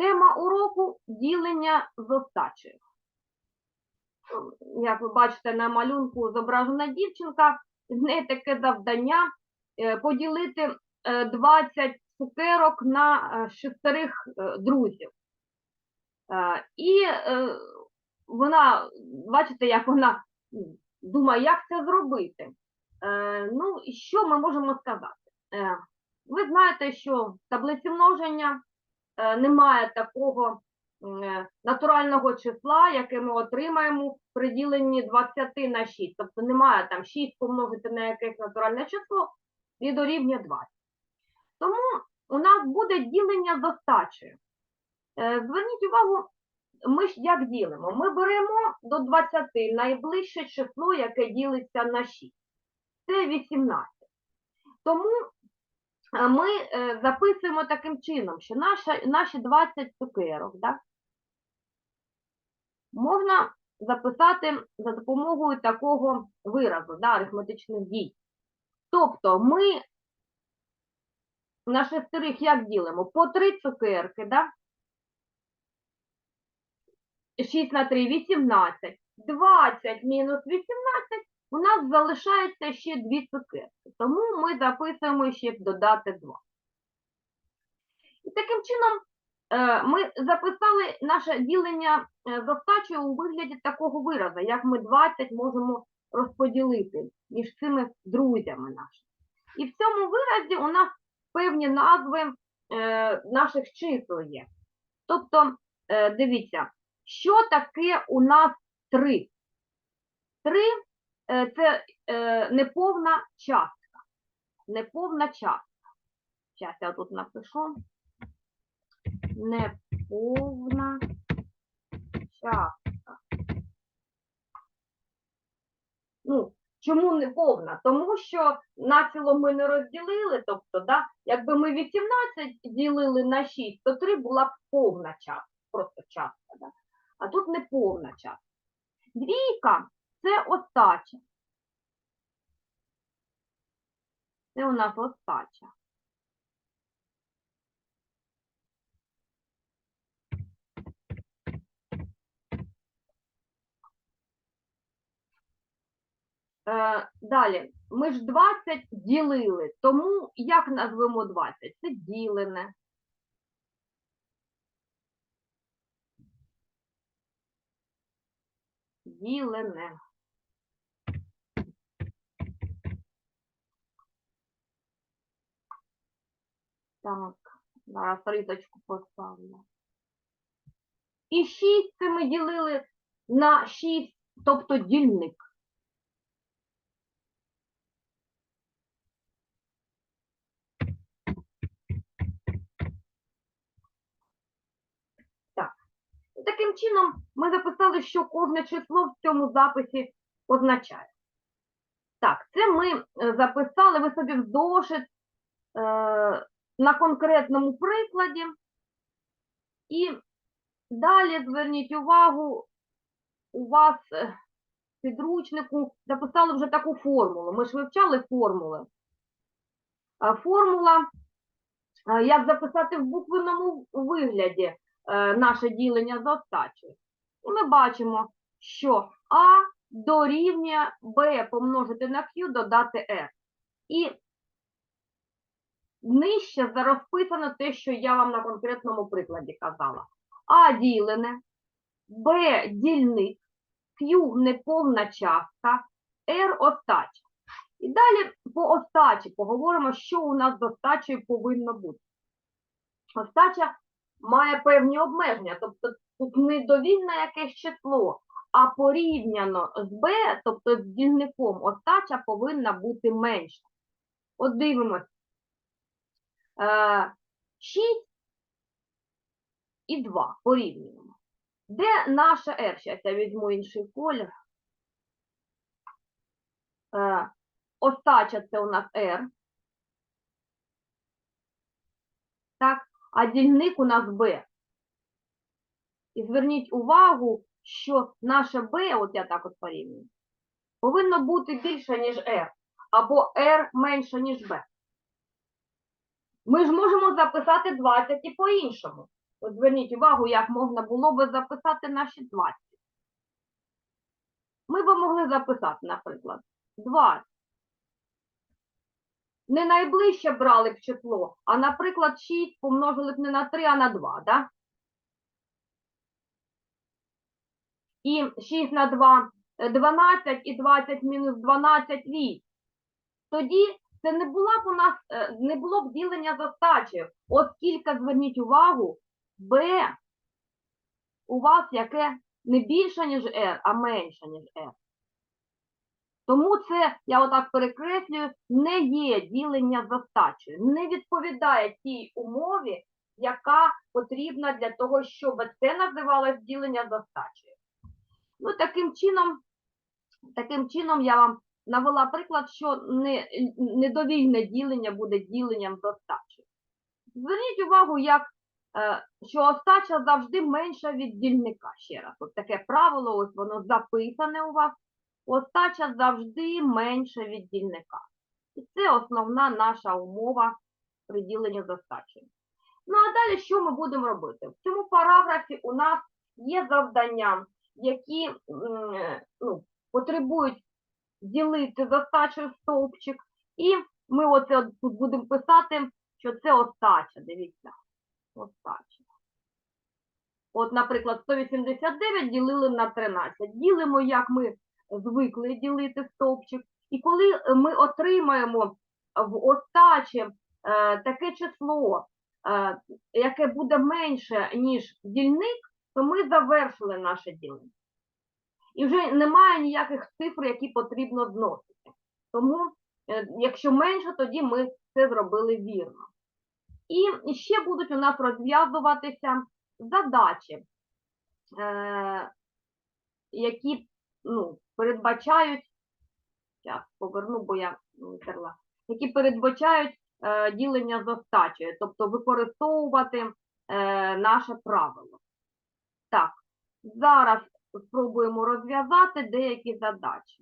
Тема уроку ділення з. Як ви бачите на малюнку зображена дівчинка, з неї таке завдання е, поділити е, 20 цукерок на е, шестерих е, друзів. Е, І е, вона, бачите, як вона думає, як це зробити. Е, Ну, що ми можемо сказати? Е, Ви знаєте, що в таблиці множення е, немає такого е, натурального числа, яке ми отримаємо при діленні 20 на 6. Тобто немає там 6 помножити на якесь натуральне число і дорівнює 20. Тому у нас буде ділення з остачею. Е, Зверніть увагу, ми ж як ділимо? Ми беремо до 20 найближче число, яке ділиться на 6. Це 18. Тому е, ми е, записуємо таким чином, що наша, наші 20 цукерок да, можна записати за допомогою такого виразу, да, арифметичних дій. Тобто ми на шестерих як ділимо? По 3 цукерки, да? 6 на 3 – 18. 20 мінус 18 у нас залишається ще 2 цукерки. Тому ми записуємо ще додати 2. І таким чином е, ми записали наше ділення е, з у вигляді такого виразу, як ми 20 можемо розподілити між цими друзями нашими. І в цьому виразі у нас певні назви е, наших чисел є. Тобто, дивіться, що таке у нас 3? 3 е, це неповна частка. Неповна частка. Зараз я тут напишу. Неповна частка. Ну, чому не повна? Тому що націло ми не розділили, тобто, да, якби ми 18 ділили на 6, то 3 була б повна частка, просто частка. Да? А тут не повна частка. Двійка це остача. Це у нас остача. Е, далі, ми ж 20 ділили, тому як назвемо 20? Це ділене. Ділене. Так, зараз рисочку поставлю. І 6 це ми ділили на 6, тобто дільник. Так. Таким чином ми записали, що кожне число в цьому записі означає. Так, це ми е, записали, ви собі в зошит е, на конкретному прикладі. І далі зверніть увагу, у вас е, в підручнику записали вже таку формулу. Ми ж вивчали формули. Формула, е, як записати в буквеному вигляді е, наше ділення з остачею. І ми бачимо, що А дорівнює Б помножити на Q додати R. І нижче за- розписано те, що я вам на конкретному прикладі казала. А ділене, Б дільник, Q неповна частка, R остача. І далі по остачі поговоримо, що у нас з остачею повинно бути. Остача має певні обмеження, тобто тут не довільне якесь число, а порівняно з b, тобто з дільником, остача повинна бути менша. От дивимось. Е, 6 і 2 порівнюємо. Де наша R? Зараз я візьму інший колір. Е, Остача це у нас R. Так, а дільник у нас B. І зверніть увагу, що наше B, от я так от порівнюю, повинно бути більше, ніж R, або R менше, ніж B. Ми ж можемо записати 20 і по-іншому. От зверніть увагу, як можна було би записати наші 20. Ми би могли записати, наприклад, 20. Не найближче брали б число, а, наприклад, 6 помножили б не на 3, а на 2, да? І 6 на 2 – 12, і 20 мінус 12 – 8. Тоді це не була б у нас, е, не було б ділення за стачею, оскільки, зверніть увагу, b у вас яке не більше, ніж r, а менше, ніж r. Тому це, я отак перекреслюю, не є ділення за стачею, не відповідає тій умові, яка потрібна для того, щоб це називалось ділення за стачею. Ну, таким чином, таким чином я вам навела приклад, що не, недовільне ділення буде діленням з остачею. Зверніть увагу, як, е, що остача завжди менша від дільника. Ще раз, от таке правило, ось воно записане у вас. Остача завжди менша від дільника. І це основна наша умова при діленні з остачею. Ну а далі що ми будемо робити? В цьому параграфі у нас є завдання, які ну, потребують ділити за стачею стовпчик. І ми оце тут будемо писати, що це остача. Дивіться, остача. От, наприклад, 189 ділили на 13. Ділимо, як ми звикли ділити стовпчик. І коли ми отримаємо в остачі е, таке число, е, яке буде менше, ніж дільник, то ми завершили наше ділення. І вже немає ніяких цифр, які потрібно зносити. Тому, е, якщо менше, тоді ми це зробили вірно. І ще будуть у нас розв'язуватися задачі, е, які ну, передбачають, зараз поверну, бо я витерла, які передбачають е, ділення з остачею, тобто використовувати наше правило. Так, зараз спробуємо розв'язати деякі задачі.